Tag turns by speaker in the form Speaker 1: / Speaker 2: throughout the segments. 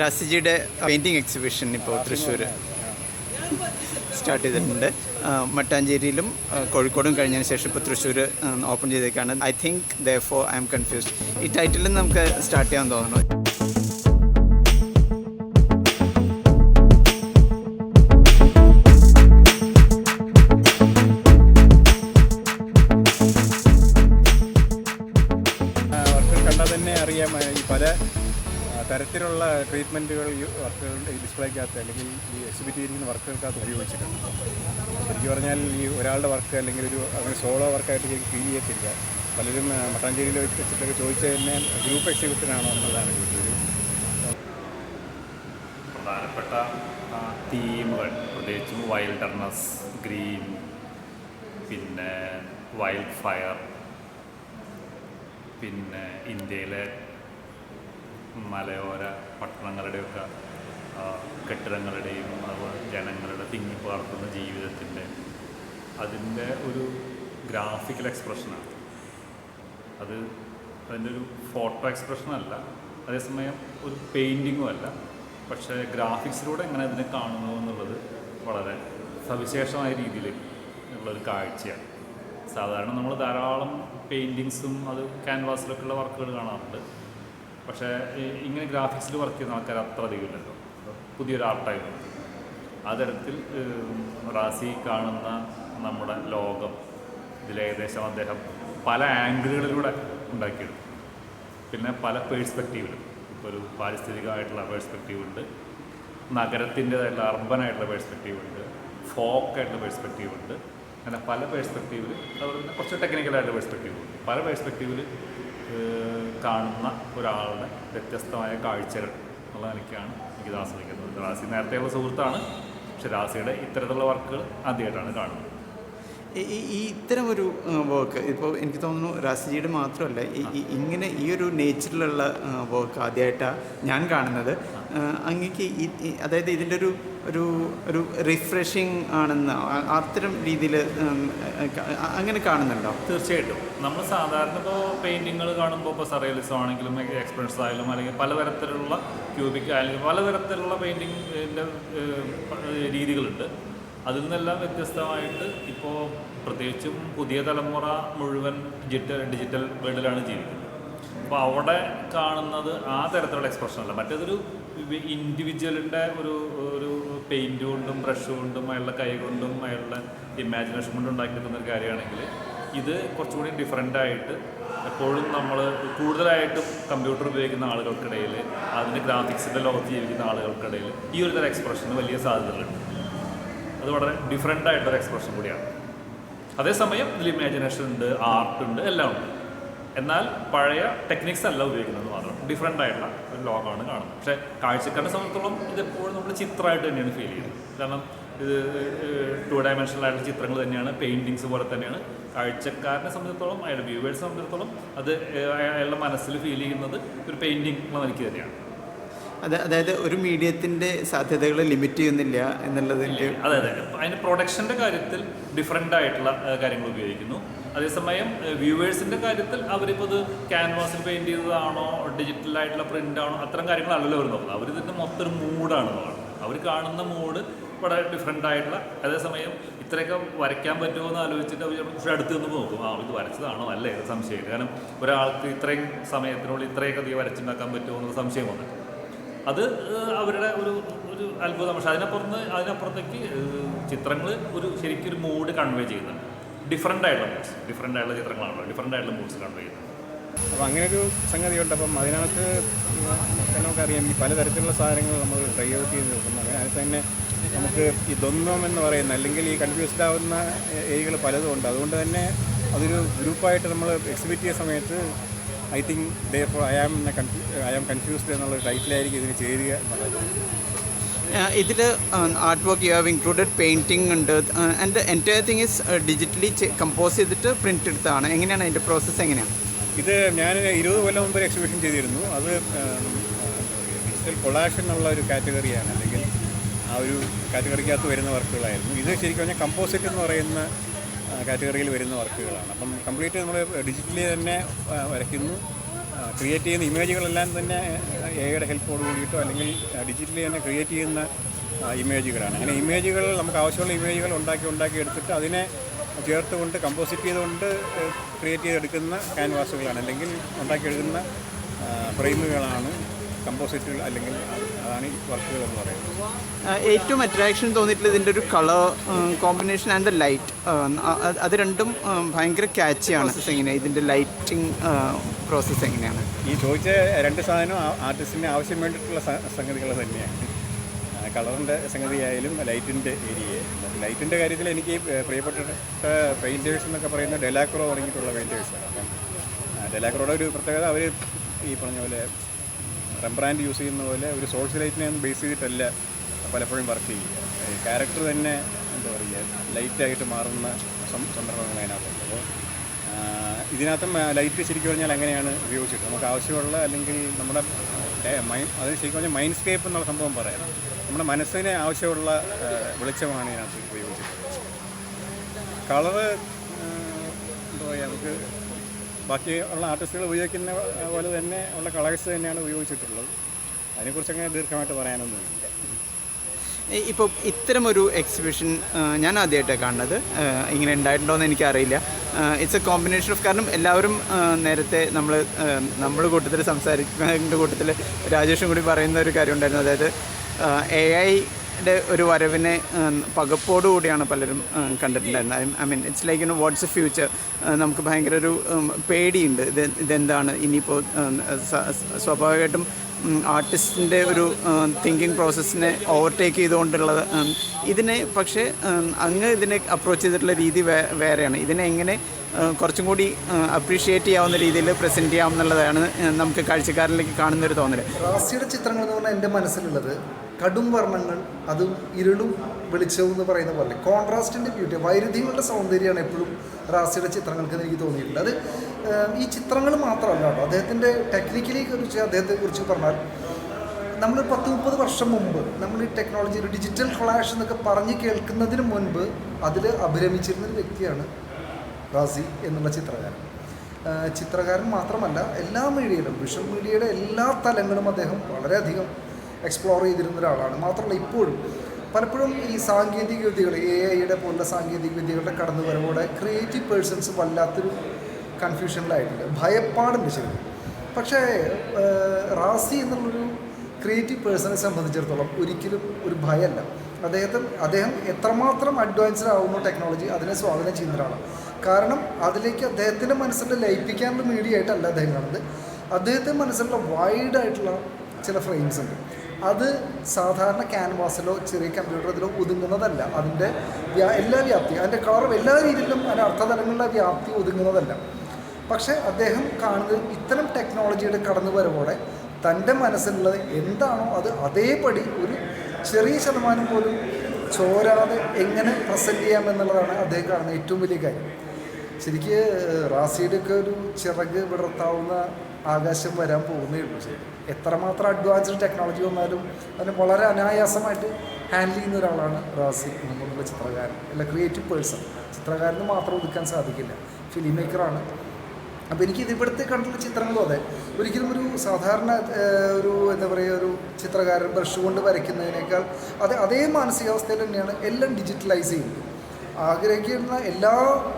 Speaker 1: രാസിജിയുടെ painting exhibition ഇപ്പോൾ Thrissur start ചെയ്തിട്ടുണ്ട്. മട്ടാഞ്ചേരിയിലും കോഴിക്കോടും കഴിഞ്ഞതിന് ശേഷം ഇപ്പോൾ Thrissur open ചെയ്തേക്കാണ്. I think the for I am confused ഈ ടൈറ്റിലും നമുക്ക് സ്റ്റാർട്ട് ചെയ്യാൻ തോന്നുന്നു.
Speaker 2: തന്നെ അറിയാം ഈ പല തരത്തിലുള്ള ട്രീറ്റ്മെന്റുകൾ ഈ വർക്കുകൾ ഈ ഡിസ്പ്ലേക്കകത്ത് അല്ലെങ്കിൽ ഈ എക്സിബിറ്റ് ചെയ്തിരിക്കുന്ന വർക്കുകൾക്കകത്ത് ഉപയോഗിച്ചിട്ടുണ്ട്. ശരിക്കും പറഞ്ഞാൽ ഈ ഒരാളുടെ വർക്ക് അല്ലെങ്കിൽ ഒരു അങ്ങനെ സോളോ വർക്കായിട്ട് എനിക്ക് ഫീൽ ചെയ്യത്തില്ല. പലരും മട്ടാഞ്ചേരിയിൽ വെച്ചിട്ടൊക്കെ ചോദിച്ചത് തന്നെ ഗ്രൂപ്പ് എക്സിബിഷനാണോ എന്നുള്ളതാണ് ചോദിച്ചത്.
Speaker 3: പ്രധാനപ്പെട്ട തീമുകൾ പ്രത്യേകിച്ചും വൈൽഡർനെസ് ഗ്രീൻ പിന്നെ വൈൽഡ് ഫയർ പിന്നെ ഇന്ത്യയിലെ മലയോര പട്ടണങ്ങളുടെയൊക്കെ കെട്ടിടങ്ങളുടെയും അതുപോലെ ജനങ്ങളുടെ തിങ്ങിപ്പാർക്കുന്ന ജീവിതത്തിന്റെ അതിന്റെ ഒരു ഗ്രാഫിക്കൽ എക്സ്പ്രഷനാണ് അത് അതിന്റെ ഒരു ഫോട്ടോ എക്സ്പ്രഷനല്ല അതേസമയം ഒരു പെയിന്റിങ്ങും അല്ല. പക്ഷേ ഗ്രാഫിക്സിലൂടെ എങ്ങനെ അതിനെ കാണുന്നു എന്നുള്ളത് വളരെ സവിശേഷമായ രീതിയിൽ ഉള്ളൊരു കാഴ്ചയാണ്. സാധാരണ നമ്മൾ ധാരാളം പെയിന്റിങ്സും അത് ക്യാൻവാസിലൊക്കെയുള്ള വർക്കുകൾ കാണാറുണ്ട്. പക്ഷേ ഇങ്ങനെ ഗ്രാഫിക്സിൽ വർക്ക് ചെയ്യുന്ന ആൾക്കാർ അത്ര അധികം ഇല്ലല്ലോ. പുതിയൊരു ആർട്ടായിരുന്നു ആ തരത്തിൽ റാസി കാണുന്ന നമ്മുടെ ലോകം ഇതിലേകദേശം അദ്ദേഹം പല ആംഗിളുകളിലൂടെ ഉണ്ടാക്കിയെടുക്കും പിന്നെ പല പേഴ്സ്പെക്റ്റീവിലും ഇപ്പോൾ ഒരു പാരിസ്ഥിതികമായിട്ടുള്ള പേഴ്സ്പെക്റ്റീവുണ്ട് നഗരത്തിന്റെതായിട്ടുള്ള അർബനായിട്ടുള്ള പേഴ്സ്പെക്റ്റീവുണ്ട് ഫോക്ക് ആയിട്ടുള്ള പേഴ്സ്പെക്റ്റീവ് ഉണ്ട് അങ്ങനെ പല പേഴ്സ്പെക്റ്റീവിൽ അതുപോലെ തന്നെ കുറച്ച് ടെക്നിക്കലായിട്ടുള്ള പേഴ്സ്പെക്റ്റീവ് ഉണ്ട് പല പേഴ്സ്പെക്റ്റീവിൽ കാണുന്ന ഒരാളുടെ വ്യത്യസ്തമായ കാഴ്ചകൾ എന്നുള്ള നിലയ്ക്കാണ് എനിക്ക് ആസ്വദിക്കുന്നത്. റാസി നേരത്തെയുള്ള സുഹൃത്താണ്. പക്ഷെ റാസിയുടെ ഇത്തരത്തിലുള്ള വർക്കുകൾ ആദ്യമായിട്ടാണ് കാണുന്നത്.
Speaker 1: ഈ- ഇത്തരം ഒരു വർക്ക് ഇപ്പോൾ എനിക്ക് തോന്നുന്നു രാസിജിയുടെ മാത്രമല്ല ഇങ്ങനെ ഈ ഒരു നേച്ചറിലുള്ള വർക്ക് ആദ്യമായിട്ടാണ് ഞാൻ കാണുന്നത്. അങ്ങക്ക് അതായത് ഇതിന്റെ ഒരു ഒരു ഒരു റിഫ്രഷിങ് ആണെന്ന് അത്തരം രീതിയിൽ അങ്ങനെ കാണുന്നുണ്ടോ?
Speaker 3: തീർച്ചയായിട്ടും. നമ്മൾ സാധാരണ ഇപ്പോൾ പെയിന്റിങ്ങൾ കാണുമ്പോൾ ഇപ്പോൾ സറിയലിസം ആണെങ്കിലും എക്സ്പ്രൻസ് ആയാലും അല്ലെങ്കിൽ പലതരത്തിലുള്ള ക്യൂബിക് ആയാലും പലതരത്തിലുള്ള പെയിന്റിങ്ങിന്റെ രീതികളുണ്ട്. അതിൽ നിന്നെല്ലാം വ്യത്യസ്തമായിട്ട് ഇപ്പോൾ പ്രത്യേകിച്ചും പുതിയ തലമുറ മുഴുവൻ ഡിജിറ്റൽ ഡിജിറ്റൽ വേൾഡിലാണ് ജീവിക്കുന്നത്. അപ്പോൾ അവിടെ കാണുന്നത് ആ തരത്തിലുള്ള എക്സ്പ്രഷൻ അല്ല. മറ്റേതൊരു ഇൻഡിവിജ്വലിന്റെ ഒരു ഒരു പെയിന്റ് കൊണ്ടും ബ്രഷ് കൊണ്ടും അയാളുടെ കൈ കൊണ്ടും അയാളുടെ ഇമാജിനേഷൻ കൊണ്ടും ഉണ്ടാക്കിയിട്ടുന്ന ഒരു കാര്യമാണെങ്കിൽ ഇത് കുറച്ചുകൂടി ഡിഫറെന്റ് ആയിട്ട് എപ്പോഴും നമ്മൾ കൂടുതലായിട്ടും കമ്പ്യൂട്ടർ ഉപയോഗിക്കുന്ന ആളുകൾക്കിടയിൽ അതിന്റെ ഗ്രാഫിക്സിന്റെ ലോകത്ത് ജീവിക്കുന്ന ആളുകൾക്കിടയിൽ ഈ ഒരു തരം എക്സ്പ്രഷന് വലിയ സാധ്യതകളുണ്ട്. അത് വളരെ ഡിഫറെന്റ് ആയിട്ടൊരു എക്സ്പ്രഷൻ കൂടിയാണ്. അതേസമയം ഇതിൽ ഇമാജിനേഷൻ ഉണ്ട് ആർട്ട് ഉണ്ട് എല്ലാം ഉണ്ട്. എന്നാൽ പഴയ ടെക്നിക്സ് അല്ല ഉപയോഗിക്കുന്നത് മാത്രം. ഡിഫറെന്റ് ആയിട്ടുള്ള ഒരു ലോകമാണ് കാണുന്നത്. പക്ഷേ കാഴ്ചക്കാരനെ ഇത് എപ്പോഴും നമ്മൾ ചിത്രമായിട്ട് തന്നെയാണ് ഫീൽ ചെയ്യുന്നത്. കാരണം ഇത് ടു ഡയമെൻഷണൽ ആയിട്ടുള്ള ചിത്രങ്ങൾ തന്നെയാണ് പെയിന്റിങ്സ് പോലെ തന്നെയാണ്. കാഴ്ചക്കാരനെ സംബന്ധിച്ചിടത്തോളം അയാളുടെ വ്യൂവേഴ്സിനെ സംബന്ധിച്ചിടത്തോളം അത് അയ- അയാളുടെ മനസ്സിൽ ഫീൽ ചെയ്യുന്നത് ഒരു പെയിന്റിംഗ് എന്ന നിലയ്ക്ക് തന്നെയാണ്.
Speaker 1: അത് അതായത് ഒരു മീഡിയത്തിന്റെ സാധ്യതകൾ ലിമിറ്റ് ചെയ്യുന്നില്ല എന്നുള്ളതിന്റെ
Speaker 3: അതെ അതെ. അതിന്റെ പ്രൊഡക്ഷന്റെ കാര്യത്തിൽ ഡിഫറെന്റ് ആയിട്ടുള്ള കാര്യങ്ങൾ ഉപയോഗിക്കുന്നു. അതേസമയം വ്യൂവേഴ്സിന്റെ കാര്യത്തിൽ അവരിപ്പോൾ ഇത് ക്യാൻവാസിൽ പെയിന്റ് ചെയ്തതാണോ ഡിജിറ്റൽ ആയിട്ടുള്ള പ്രിന്റ് ആണോ അത്തരം കാര്യങ്ങളല്ലല്ലോ അവർ നോക്കുന്നത്. അവർ ഇതിന്റെ മൊത്തം ഒരു മൂഡാണ് അവർ കാണുന്ന മൂഡ് വളരെ ഡിഫറെന്റ് ആയിട്ടുള്ള അതേസമയം ഇത്രയൊക്കെ വരയ്ക്കാൻ പറ്റുമോ എന്ന് ആലോചിച്ചിട്ട് അവർ പക്ഷേ അടുത്ത് നിന്ന് നോക്കും. ആ ഇത് വരച്ചതാണോ അല്ലേ സംശയം കാരണം ഒരാൾക്ക് ഇത്രയും സമയത്തിനുള്ളിൽ ഇത്രയൊക്കെ അധികം വരച്ചുണ്ടാക്കാൻ പറ്റുമോ എന്നുള്ള സംശയം വന്നിട്ട്. അത് അവരുടെ ഒരു ഒരു അത്ഭുതം. പക്ഷെ അതിനപ്പുറത്ത് അതിനപ്പുറത്തേക്ക് ചിത്രങ്ങൾ ഒരു ശരിക്കും ഒരു മൂഡ് കൺവേ ചെയ്യുന്നുണ്ട്. ഡിഫറെന്റ് ആയിട്ടുള്ള മൂഡ്സ് ഡിഫറെന്റ് ആയിട്ടുള്ള ചിത്രങ്ങളാണല്ലോ. ഡിഫറെന്റ് ആയിട്ടുള്ള മൂഡ്സ് കൺവേ ചെയ്യുന്നത്
Speaker 2: അപ്പോൾ അങ്ങനെ ഒരു സംഗതിയുണ്ട്. അപ്പം അതിനകത്ത് നമുക്കറിയാം ഈ പലതരത്തിലുള്ള സാധനങ്ങൾ നമ്മൾ ഔട്ട് ചെയ്ത് അങ്ങനെ അതിനകത്ത് തന്നെ നമുക്ക് ഈ ദ്വന്ദ്വം എന്ന് പറയുന്ന അല്ലെങ്കിൽ ഈ കൺഫ്യൂസ്ഡ് ആവുന്ന ഏരിയകൾ പലതും ഉണ്ട്. അതുകൊണ്ട് തന്നെ അതൊരു ഗ്രൂപ്പായിട്ട് നമ്മൾ എക്സിബിറ്റ് ചെയ്യുന്ന സമയത്ത് I think the I am I am confused എന്നുള്ള ടൈറ്റിലായിരിക്കും ഇതിന് ചേരുക എന്നുള്ളത്.
Speaker 1: ഇതിൽ artwork you have included painting ഉണ്ട്. And entire thing is digitally compose ചെയ്തിട്ട് പ്രിന്റ് എടുത്തതാണ്. എങ്ങനെയാണ് അതിന്റെ പ്രോസസ്സ് എങ്ങനെയാണ്?
Speaker 2: ഇത് ഞാൻ ഇരുപത് കൊല്ലം മുമ്പ് ഒരു എക്സിബിഷൻ ചെയ്തിരുന്നു. അത് ഡിജിറ്റൽ കൊളാഷൻ എന്നുള്ള ഒരു കാറ്റഗറിയാണ് അല്ലെങ്കിൽ ആ ഒരു കാറ്റഗറിക്കകത്ത് വരുന്ന വർക്കുകളായിരുന്നു ഇത് ശരിക്കും പറഞ്ഞാൽ കമ്പോസിറ്റ് എന്ന് പറയുന്ന കാറ്റഗറിയിൽ വരുന്ന വർക്കുകളാണ്. അപ്പം കംപ്ലീറ്റ് നമ്മൾ ഡിജിറ്റലി തന്നെ വരയ്ക്കുന്നു. ക്രിയേറ്റ് ചെയ്യുന്ന ഇമേജുകളെല്ലാം തന്നെ എയുടെ ഹെൽപ്പോട് കൂടിയിട്ടോ അല്ലെങ്കിൽ ഡിജിറ്റലി തന്നെ ക്രിയേറ്റ് ചെയ്യുന്ന ഇമേജുകളാണ്. അങ്ങനെ ഇമേജുകൾ നമുക്ക് ആവശ്യമുള്ള ഇമേജുകൾ ഉണ്ടാക്കി ഉണ്ടാക്കി എടുത്തിട്ട് അതിനെ ചേർത്തുകൊണ്ട് കമ്പോസിറ്റ് ചെയ്തുകൊണ്ട് ക്രിയേറ്റ് ചെയ്തെടുക്കുന്ന ക്യാൻവാസുകളാണ്. അല്ലെങ്കിൽ ഉണ്ടാക്കിയെടുക്കുന്ന ഫ്രെയിമുകളാണ് കമ്പോസിറ്റുകൾ അല്ലെങ്കിൽ അതാണ് ഈ വർക്കുകൾ എന്ന് പറയുന്നത്.
Speaker 1: ഏറ്റവും അട്രാക്ഷൻ തോന്നിയിട്ടുള്ളത് ഇതിന്റെ ഒരു colour combination and the light അത് രണ്ടും ഭയങ്കര ക്യാച്ചിയാണ് എങ്ങനെയാണ് ഇതിന്റെ ലൈറ്റിംഗ് പ്രോസസ്സ് എങ്ങനെയാണ്?
Speaker 2: ഈ ചോദിച്ച രണ്ട് സാധനം ആർട്ടിസ്റ്റിന് ആവശ്യം വേണ്ടിയിട്ടുള്ള സംഗതികൾ തന്നെയാണ്. കളറിന്റെ സംഗതിയായാലും ലൈറ്റിന്റെ ഏരിയ ലൈറ്റിന്റെ കാര്യത്തിൽ എനിക്ക് പ്രിയപ്പെട്ട പെയിന്റേഴ്സ് എന്നൊക്കെ പറയുന്ന ഡെലാക്രോ തുടങ്ങിയിട്ടുള്ള പെയിന്റേഴ്സാണ് അപ്പം ഡെലാക്രോയുടെ ഒരു പ്രത്യേകത അവർ ഈ പറഞ്ഞ പോലെ റെംബ്രാൻഡ് യൂസ് ചെയ്യുന്ന പോലെ ഒരു സോഴ്സ് ലൈറ്റിനെ ഒന്നും ബേസ് ചെയ്തിട്ടല്ല പലപ്പോഴും വർക്ക് ചെയ്യുക. ക്യാരക്ടർ തന്നെ എന്താ പറയുക ലൈറ്റായിട്ട് മാറുന്ന സന്ദർഭങ്ങൾ അതിനകത്തുണ്ട് അപ്പോൾ ഇതിനകത്തും ലൈറ്റ് ശരിക്കും പറഞ്ഞാൽ അങ്ങനെയാണ് ഉപയോഗിച്ചിട്ട് നമുക്ക് ആവശ്യമുള്ള അല്ലെങ്കിൽ നമ്മുടെ മൈൻഡ് അത് ശരിക്കും പറഞ്ഞാൽ മൈൻഡ് സ്കേപ്പ് എന്നുള്ള സംഭവം പറയാം. നമ്മുടെ മനസ്സിന് ആവശ്യമുള്ള വെളിച്ചമാണ് ഇതിനകത്ത് ഉപയോഗിച്ചിട്ടുള്ളത്. കളറ് എന്താ പറയുക നമുക്ക് ബാക്കി ഉള്ള ആർട്ടിസ്റ്റുകൾ ഉപയോഗിക്കുന്ന പോലെ തന്നെ ഉള്ള കളേഴ്സ് തന്നെയാണ് ഉപയോഗിച്ചിട്ടുള്ളത്. അതിനെക്കുറിച്ച് അങ്ങനെ ദീർഘമായിട്ട് പറയാനൊന്നുമില്ല
Speaker 1: ഇപ്പോൾ ഇത്തരം ഒരു എക്സിബിഷൻ ഞാൻ ആദ്യമായിട്ടാണ് കാണുന്നത്. ഇങ്ങനെ ഉണ്ടായിട്ടുണ്ടോയെന്ന് എനിക്കറിയില്ല. ഇറ്റ്സ് എ കോമ്പിനേഷൻ ഓഫ് കാരണം എല്ലാവരും നേരത്തെ നമ്മൾ നമ്മൾ കൂട്ടത്തിൽ സംസാരിക്കുന്ന കൂട്ടത്തിൽ രാജേഷും കൂടി പറയുന്ന ഒരു കാര്യം ഉണ്ടായിരുന്നു അതായത് എ ഐയുടെ ഒരു വരവിനെ പകപ്പോടുകൂടിയാണ് പലരും കണ്ടിട്ടുണ്ടായിരുന്നത്. I mean it's like you what's future നമുക്ക് ഭയങ്കര ഒരു പേടിയുണ്ട്. ഇത് ഇതെന്താണ്? ഇനിയിപ്പോൾ സ്വാഭാവികമായിട്ടും ആർട്ടിസ്റ്റിന്റെ ഒരു തിങ്കിങ് പ്രോസസ്സിനെ ഓവർടേക്ക് ചെയ്തുകൊണ്ടുള്ളത് ഇതിനെ പക്ഷേ അങ്ങ് ഇതിനെ അപ്രോച്ച് ചെയ്തിട്ടുള്ള രീതി വേ- വേറെയാണ്. ഇതിനെ എങ്ങനെ കുറച്ചും കൂടി അപ്രീഷിയേറ്റ് ചെയ്യാവുന്ന രീതിയിൽ പ്രസന്റ് ചെയ്യാം എന്നുള്ളതാണ് നമുക്ക് കാഴ്ചക്കാരിലേക്ക് കാണുന്ന ഒരു തോന്നൽ
Speaker 4: ചിത്രങ്ങൾ എന്ന് പറഞ്ഞാൽ എന്റെ മനസ്സിലുള്ളത് കടും വർണങ്ങൾ അതും ഇരുളും വെളിച്ചവും എന്ന് പറയുന്ന പോലെ. കോൺട്രാസ്റ്റിന്റെ ബ്യൂട്ടി വൈരുദ്ധ്യങ്ങളുടെ സൗന്ദര്യമാണ് എപ്പോഴും റാസിയുടെ ചിത്രങ്ങൾക്ക് എനിക്ക് തോന്നിയിട്ടുണ്ട് അത് ഈ ചിത്രങ്ങൾ മാത്രമല്ല കേട്ടോ അദ്ദേഹത്തിന്റെ ടെക്നിക്കലി കുറിച്ച് അദ്ദേഹത്തെ കുറിച്ച് പറഞ്ഞാൽ നമ്മൾ പത്ത് മുപ്പത് വർഷം മുമ്പ് നമ്മൾ ഈ ടെക്നോളജി ഒരു ഡിജിറ്റൽ ഫ്ലാഷ് എന്നൊക്കെ പറഞ്ഞ് കേൾക്കുന്നതിന് മുൻപ് അതിൽ അഭിരമിച്ചിരുന്ന ഒരു വ്യക്തിയാണ് റാസി എന്നുള്ള ചിത്രകാരൻ. ചിത്രകാരൻ മാത്രമല്ല എല്ലാ മീഡിയയിലും വിഷ്വൽ മീഡിയയുടെ എല്ലാ തലങ്ങളും അദ്ദേഹം വളരെയധികം എക്സ്പ്ലോർ ചെയ്തിരുന്ന ഒരാളാണ് മാത്രമല്ല ഇപ്പോഴും പലപ്പോഴും ഈ സാങ്കേതിക വിദ്യകൾ എ ഐയുടെ പോലുള്ള സാങ്കേതിക വിദ്യകളുടെ കടന്നുവരവോടെ ക്രിയേറ്റീവ് പേഴ്സൺസ് വല്ലാത്തൊരു കൺഫ്യൂഷനിലായിട്ടുണ്ട് ഭയപ്പാടുണ്ട് ശരി പക്ഷേ റാസി എന്നുള്ളൊരു ക്രിയേറ്റീവ് പേഴ്സണെ സംബന്ധിച്ചിടത്തോളം ഒരിക്കലും ഒരു ഭയമല്ല അദ്ദേഹത്തെ അദ്ദേഹം എത്രമാത്രം അഡ്വാൻസ്ഡ് ആവുന്നു ടെക്നോളജി അതിനെ സ്വാഗതം ചെയ്യുന്ന ഒരാളാണ് കാരണം അതിലേക്ക് അദ്ദേഹത്തിന്റെ മനസ്സിന്റെ ലയിപ്പിക്കാനുള്ള മീഡിയ ആയിട്ടല്ല അദ്ദേഹം കാണുന്നത് അദ്ദേഹത്തിന്റെ മനസ്സിലുള്ള വൈഡായിട്ടുള്ള ചില ഫ്രെയിംസ് ഉണ്ട്. അത് സാധാരണ ക്യാൻവാസിലോ ചെറിയ കമ്പ്യൂട്ടറിലോ ഒതുങ്ങുന്നതല്ല. അതിന്റെ എല്ലാ വ്യാപ്തി അതിന്റെ കളറും എല്ലാ രീതിയിലും അതിന്റെ അർത്ഥതലങ്ങളിലെ വ്യാപ്തി ഒതുങ്ങുന്നതല്ല. പക്ഷേ അദ്ദേഹം കാണുന്നത് ഇത്തരം ടെക്നോളജിയുടെ കടന്നു വരവോടെ തന്റെ മനസ്സിലുള്ളത് എന്താണോ അത് അതേപടി ഒരു ചെറിയ ശതമാനം പോലും ചോരാതെ എങ്ങനെ പ്രസന്റ് ചെയ്യാമെന്നുള്ളതാണ് അദ്ദേഹം കാണുന്ന ഏറ്റവും വലിയ കാര്യം. ശരിക്ക് റാസിയുടെയൊക്കെ ഒരു ചിറക് വിടർത്താവുന്ന ആകാശം വരാൻ പോകുന്നേ ഉള്ളൂ. ശരി എത്രമാത്രം അഡ്വാൻസ്ഡ് ടെക്നോളജി വന്നാലും അതിന് വളരെ അനായാസമായിട്ട് ഹാൻഡിൽ ചെയ്യുന്ന ഒരാളാണ് റാസി നമ്മളുള്ള ചിത്രകാരൻ. അല്ല ക്രിയേറ്റീവ് പേഴ്സൺ ചിത്രകാരന് മാത്രം ഒതുക്കാൻ സാധിക്കില്ല. ഫിലിം മേക്കറാണ് അപ്പോൾ എനിക്ക് ഇതിവിടുത്തെ കണ്ടുള്ള ചിത്രങ്ങളും അതെ ഒരിക്കലും ഒരു സാധാരണ ഒരു എന്താ പറയുക ഒരു ചിത്രകാരൻ ബ്രഷ് കൊണ്ട് വരയ്ക്കുന്നതിനേക്കാൾ അത് അതേ മാനസികാവസ്ഥയിൽ തന്നെയാണ് എല്ലാം ഡിജിറ്റലൈസ് ചെയ്യുന്നത്. ആഗ്രഹിക്കുന്ന എല്ലാ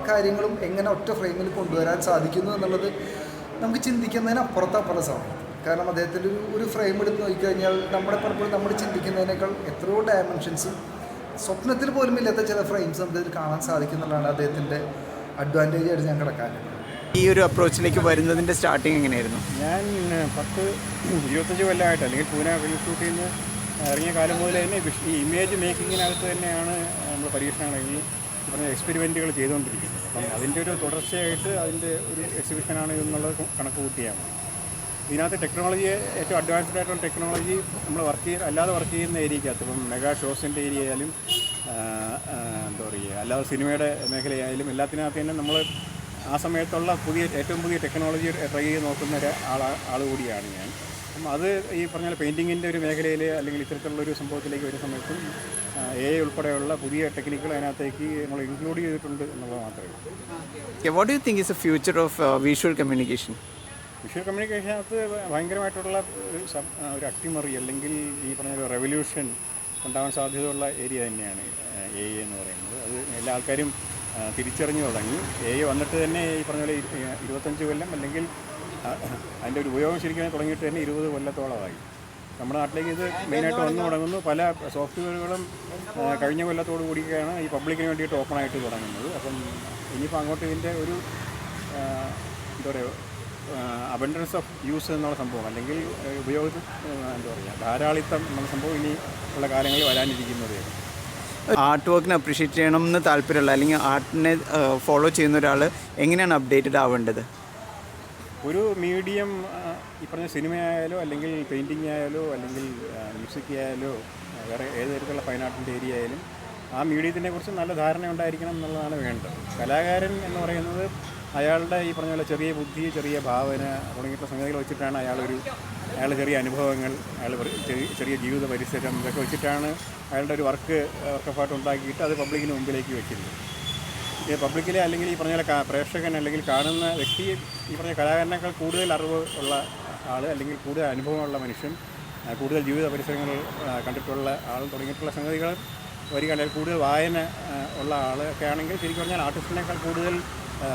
Speaker 4: കാര്യങ്ങളും എങ്ങനെ ഒറ്റ ഫ്രെയിമിൽ കൊണ്ടുവരാൻ സാധിക്കുന്നു എന്നുള്ളത് നമുക്ക് ചിന്തിക്കുന്നതിന് അപ്പുറത്താണ് പല സമയം കാരണം അദ്ദേഹത്തിന്റെ ഒരു ഒരു ഫ്രെയിം എടുത്ത് നോക്കിക്കഴിഞ്ഞാൽ നമ്മുടെ പലപ്പോഴും നമ്മൾ ചിന്തിക്കുന്നതിനേക്കാൾ എത്രയോ ഡയമെൻഷൻസും സ്വപ്നത്തിൽ പോലും ഇല്ലാത്ത ചില ഫ്രെയിംസ് നമുക്ക് ഇതിൽ കാണാൻ സാധിക്കുന്നുള്ളതാണ് അദ്ദേഹത്തിന്റെ അഡ്വാന്റേജ് ആയിട്ട് ഞാൻ കിടക്കാൻ
Speaker 1: ഈ ഒരു അപ്രോച്ചിലേക്ക് വരുന്നതിന്റെ സ്റ്റാർട്ടിങ് എങ്ങനെയായിരുന്നു?
Speaker 2: ഞാൻ പത്ത് ഇരുപത്തഞ്ച് കൊല്ലമായിട്ട് അല്ലെങ്കിൽ പൂന ഫിലിം ഷൂട്ടിൽ നിന്ന് ഇറങ്ങിയ കാലം മുതൽ തന്നെ ഈ ഇമേജ് മേക്കിങ്ങിനകത്ത് തന്നെയാണ് നമ്മൾ പരീക്ഷണം ഈ പറഞ്ഞ എക്സ്പെരിമെന്റുകൾ ചെയ്തുകൊണ്ടിരിക്കുന്നത് അപ്പം അതിന്റെ ഒരു തുടർച്ചയായിട്ട് അതിന്റെ ഒരു എക്സിബിഷനാണ് എന്നുള്ളത് കണക്ക് കൂട്ടിയാണ് ഇതിനകത്ത് ടെക്നോളജിയെ ഏറ്റവും അഡ്വാൻസ്ഡ് ആയിട്ടുള്ള ടെക്നോളജി നമ്മൾ വർക്ക് ചെയ്യുക അല്ലാതെ വർക്ക് ചെയ്യുന്ന ഏരിയക്കകത്ത് ഇപ്പം മെഗാ ഷോസിന്റെ ഏരിയ ആയാലും എന്താ പറയുക അല്ലാതെ സിനിമയുടെ മേഖലയായാലും എല്ലാത്തിനകത്ത് തന്നെ നമ്മൾ ആ സമയത്തുള്ള പുതിയ ഏറ്റവും പുതിയ ടെക്നോളജി ട്രൈ ചെയ്ത് നോക്കുന്ന ഒരു ആളാ ആൾ കൂടിയാണ് ഞാൻ. അപ്പം അത് ഈ പറഞ്ഞ പെയിന്റിങ്ങിന്റെ ഒരു മേഖലയിൽ അല്ലെങ്കിൽ ഇത്തരത്തിലുള്ള ഒരു സംഭവത്തിലേക്ക് വരുന്ന സമയത്തും എ ഉൾപ്പെടെയുള്ള പുതിയ ടെക്നിക്കുകൾ അതിനകത്തേക്ക് നമ്മൾ ഇൻക്ലൂഡ് ചെയ്തിട്ടുണ്ട് എന്നുള്ളത് മാത്രമേ ഉള്ളൂ.
Speaker 1: What you think is a future of visual communication
Speaker 2: visual കമ്മ്യൂണിക്കേഷനകത്ത് ഭയങ്കരമായിട്ടുള്ള ഒരു ഒരു അട്ടിമറി അല്ലെങ്കിൽ ഈ പറഞ്ഞ ഒരു റെവല്യൂഷൻ ഉണ്ടാകാൻ സാധ്യതയുള്ള ഏരിയ തന്നെയാണ് എ എന്ന് പറയുന്നത്. അത് എല്ലാ ആൾക്കാരും തിരിച്ചറിഞ്ഞു തുടങ്ങി. എ വന്നിട്ട് തന്നെ ഈ പറഞ്ഞ പോലെ ഇരുപത്തഞ്ച് കൊല്ലം അല്ലെങ്കിൽ അതിന്റെ ഒരു ഉപയോഗം ശരിക്കും തുടങ്ങിയിട്ട് തന്നെ ഇരുപത് കൊല്ലത്തോളമായി. നമ്മുടെ നാട്ടിലേക്ക് ഇത് മെയിനായിട്ട് വന്നു തുടങ്ങുന്നു. പല സോഫ്റ്റ്വെയറുകളും കഴിഞ്ഞ കൊല്ലത്തോടു കൂടിയാണ് ഈ പബ്ലിക്കിന് വേണ്ടിയിട്ട് ഓപ്പൺ ആയിട്ട് തുടങ്ങുന്നത്. അപ്പം ഇനിയിപ്പോൾ അങ്ങോട്ട് ഇതിന്റെ ഒരു എന്താ പറയുക അബൻഡൻസ് ഓഫ് യൂസ് എന്നുള്ള സംഭവം അല്ലെങ്കിൽ ആ, ഉപയോഗത്തിൽ എന്താ പറയുക ധാരാളിത്തം എന്നുള്ള സംഭവം ഇനി ഉള്ള കാലങ്ങളിൽ വരാനിരിക്കുന്നതേ.
Speaker 1: ആർട്ട് വർക്കിനെ അപ്രീഷിയേറ്റ് ചെയ്യണം എന്ന് താല്പര്യമുള്ള അല്ലെങ്കിൽ ആർട്ടിനെ ഫോളോ ചെയ്യുന്ന ഒരാൾ എങ്ങനെയാണ് അപ്ഡേറ്റഡ് ആവേണ്ടത്?
Speaker 2: ഒരു മീഡിയം ഈ പറഞ്ഞ സിനിമയായാലോ അല്ലെങ്കിൽ പെയിന്റിങ് ആയാലോ അല്ലെങ്കിൽ മ്യൂസിക് ആയാലോ വേറെ ഏത് തരത്തിലുള്ള ഫൈൻ ആർട്ടിന്റെ ഏരിയ ആയാലും ആ മീഡിയത്തിനെ കുറിച്ച് നല്ല ധാരണ ഉണ്ടായിരിക്കണം എന്നുള്ളതാണ് വേണ്ടത്. കലാകാരൻ എന്ന് പറയുന്നത് അയാളുടെ ഈ പറഞ്ഞ പോലെ ചെറിയ ബുദ്ധി ചെറിയ ഭാവന തുടങ്ങിയിട്ടുള്ള സംഗതികൾ വെച്ചിട്ടാണ് അയാളൊരു അയാളുടെ ചെറിയ അനുഭവങ്ങൾ അയാൾ ചെറിയ ജീവിത പരിസരം ഇതൊക്കെ വെച്ചിട്ടാണ് അയാളുടെ ഒരു വർക്ക് വർക്ക് ഓഫ് ഉണ്ടാക്കിയിട്ട് അത് പബ്ലിക്കിന് മുമ്പിലേക്ക് വെക്കുന്നത് ഈ പബ്ലിക്കിലെ അല്ലെങ്കിൽ ഈ പറഞ്ഞ പോലെ പ്രേക്ഷകൻ അല്ലെങ്കിൽ കാണുന്ന വ്യക്തി ഈ പറഞ്ഞ കലാകാരനേക്കാൾ കൂടുതൽ അറിവ് ഉള്ള ആൾ അല്ലെങ്കിൽ കൂടുതൽ അനുഭവമുള്ള മനുഷ്യൻ കൂടുതൽ ജീവിത പരിസരങ്ങൾ കണ്ടിട്ടുള്ള ആൾ തുടങ്ങിയിട്ടുള്ള സംഗതികൾ വരികയാണെങ്കിൽ കൂടുതൽ വായന ഉള്ള ആൾ ഒക്കെ ആണെങ്കിൽ ശരിക്കും പറഞ്ഞാൽ ആർട്ടിസ്റ്റിനേക്കാൾ കൂടുതൽ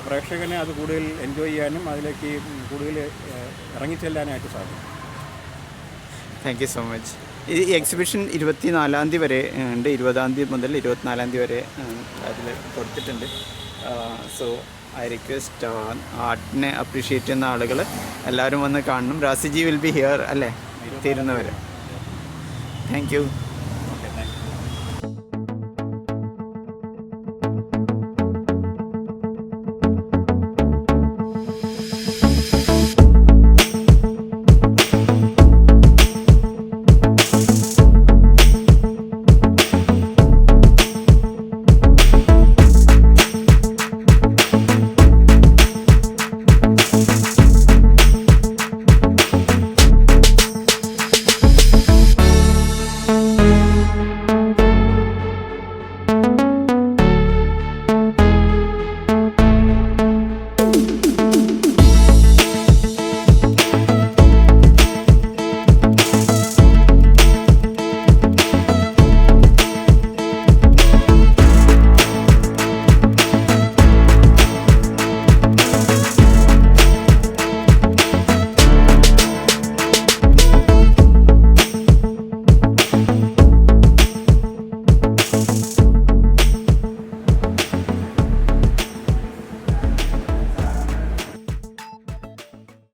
Speaker 2: പ്രേക്ഷകനെ അത് കൂടുതൽ എൻജോയ് ചെയ്യാനും അതിലേക്ക് കൂടുതൽ ഇറങ്ങിച്ചെല്ലാനായിട്ട് സാധിക്കും.
Speaker 1: താങ്ക് യു സോ മച്ച് ഈ എക്സിബിഷൻ ഇരുപത്തി നാലാം തീയതി വരെ ഉണ്ട്. ഇരുപതാം തീയതി മുതൽ ഇരുപത്തിനാലാം തീയതി വരെ അതിൽ കൊടുത്തിട്ടുണ്ട്. സോ ഐ റിക്വസ്റ്റ് ആർട്ടിനെ അപ്രീഷിയേറ്റ് ചെയ്യുന്ന ആളുകൾ എല്ലാവരും വന്ന് കാണണം. റാസിജി വിൽ ബി ഹിയർ അല്ലേ? തീരുന്നവരെ താങ്ക് യു